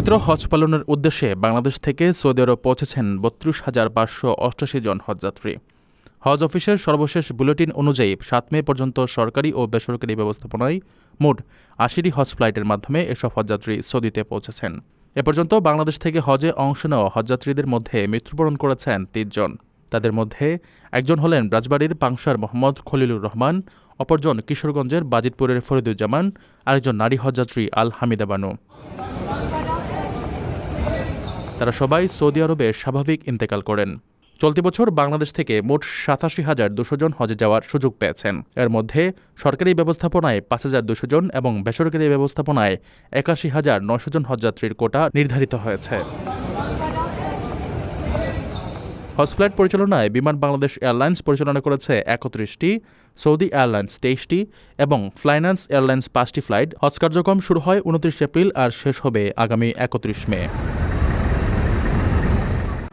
পবিত্র হজ পালনের উদ্দেশ্যে বাংলাদেশ থেকে সৌদি আরব পৌঁছেছেন বত্রিশ হাজার পাঁচশো অষ্টাশি জন হজযাত্রী। হজ অফিসের সর্বশেষ বুলেটিন অনুযায়ী সাত মে পর্যন্ত সরকারি ও বেসরকারি ব্যবস্থাপনায় মোট আশিটি হজ ফ্লাইটের মাধ্যমে এসব হজযাত্রী সৌদিতে পৌঁছেছেন। এ পর্যন্ত বাংলাদেশ থেকে হজে অংশ নেওয়া হজযাত্রীদের মধ্যে মৃত্যুবরণ করেছেন তিনজন তাদের মধ্যে একজন হলেন রাজবাড়ির পাংশার মোহাম্মদ খলিলুর রহমান, অপরজন কিশোরগঞ্জের বাজিতপুরের ফরিদুজ্জামান, আরেকজন নারী হজযাত্রী আল হামিদা বানু। তারা সবাই সৌদি আরবে স্বাভাবিক ইন্তেকাল করেন। চলতি বছর বাংলাদেশ থেকে মোট সাতাশি হাজার দুশো জন হজে যাওয়ার সুযোগ পেয়েছেন। এর মধ্যে সরকারি ব্যবস্থাপনায় পাঁচ হাজার দুশো জন এবং বেসরকারি ব্যবস্থাপনায় একাশি হাজার নয়শো জন হজযাত্রীর কোটা নির্ধারিত হয়েছে। হজ ফ্লাইট পরিচালনায় বিমান বাংলাদেশ এয়ারলাইন্স পরিচালনা করেছে একত্রিশটি, সৌদি এয়ারলাইন্স তেইশটি এবং ফ্লাইন্যান্স এয়ারলাইন্স পাঁচটি ফ্লাইট। হজ কার্যক্রম শুরু হয় উনত্রিশ এপ্রিল আর শেষ হবে আগামী একত্রিশ মে।